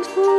and who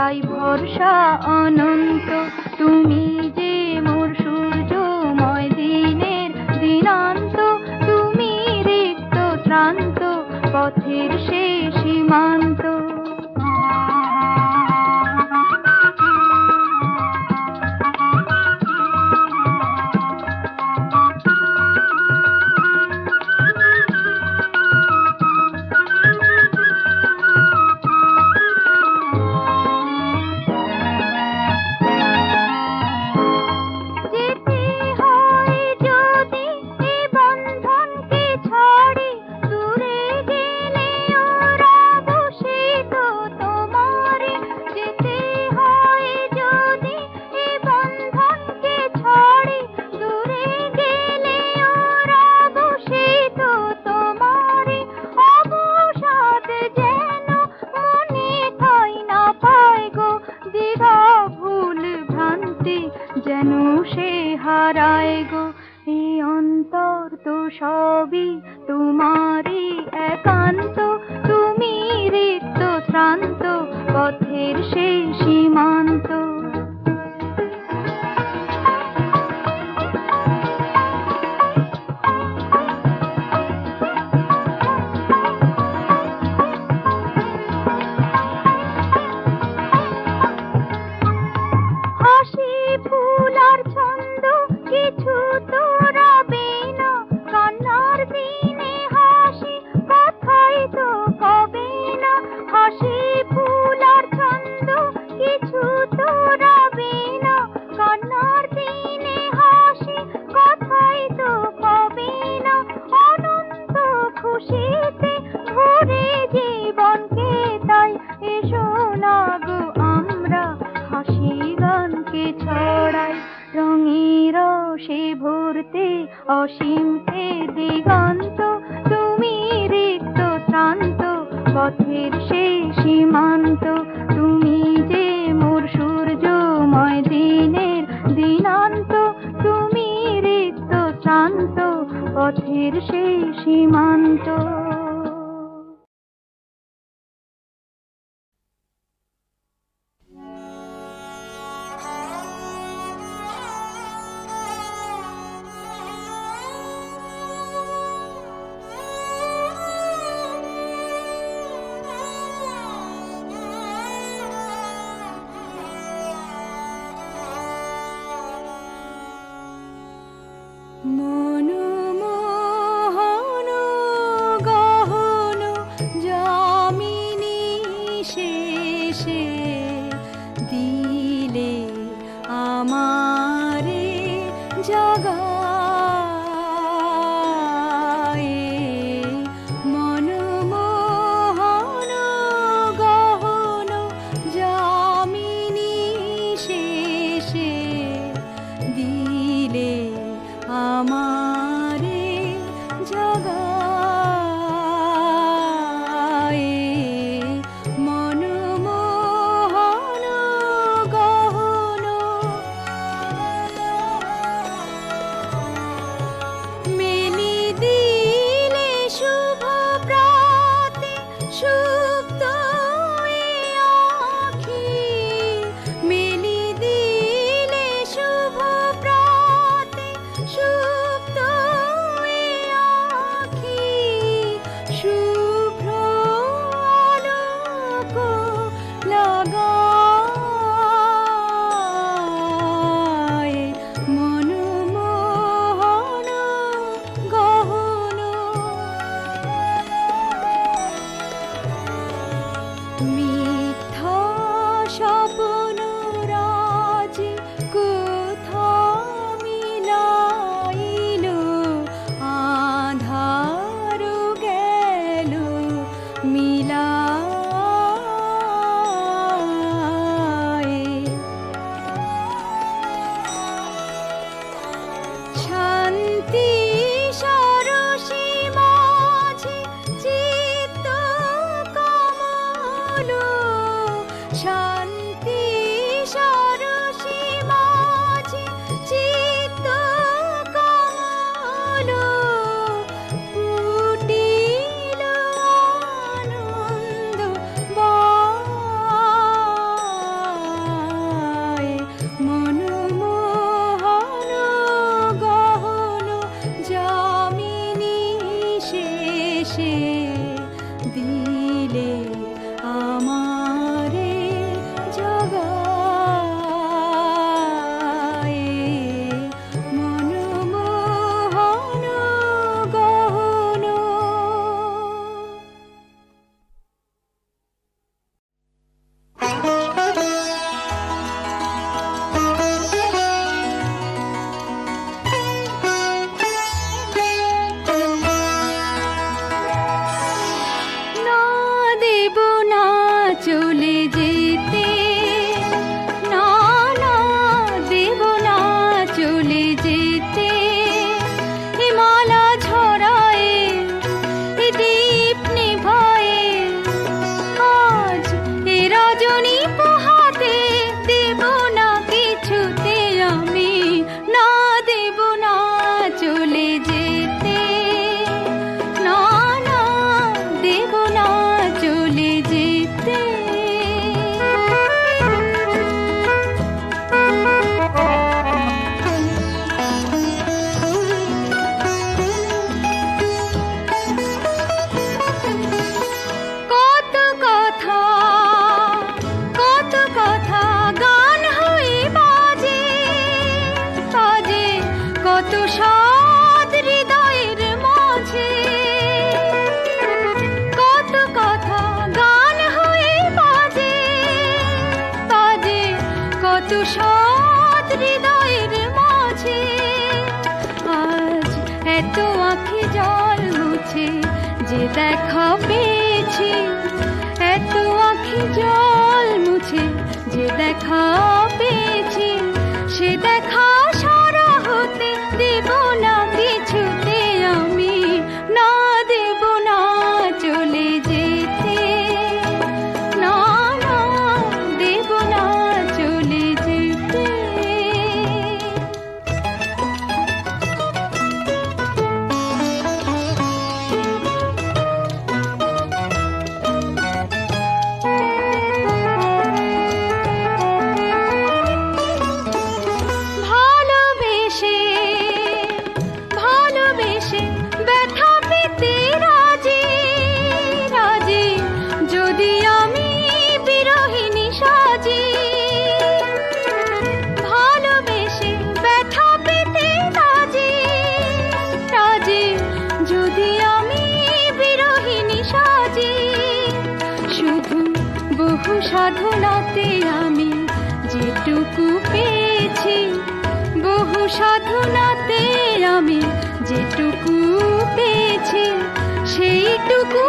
তাই ভরসা অনন্ত। তুমি যে মোর সূর্যময় দিনের দিনান্ত, তুমি রিক্ত শ্রান্ত পথের শেষ সীমান্ত। तो দিলে আমারে জাগা মাঝে এত আঁখি জল মুছে যে দেখা পেয়েছি। এত আঁখি জল মুছে যে দেখা পেয়েছি, সে দেখা সাধনাতে আমি যেটুকু পেয়েছি বহু সাধনাতে আমি যেটুকু পেয়েছি সেইটুকু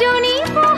don't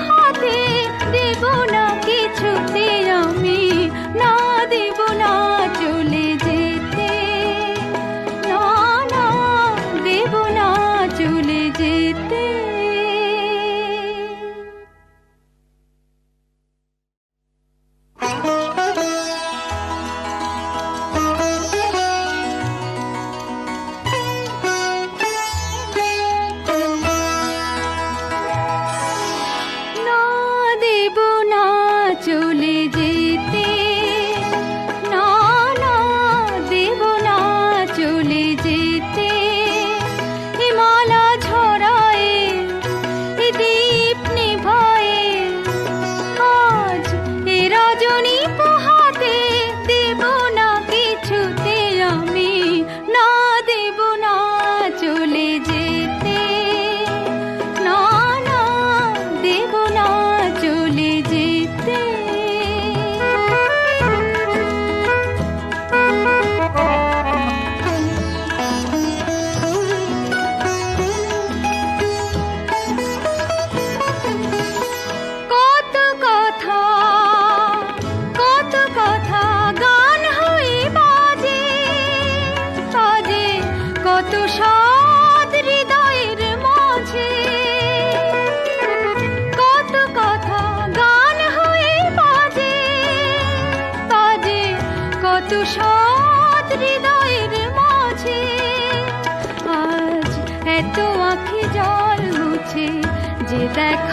দেখা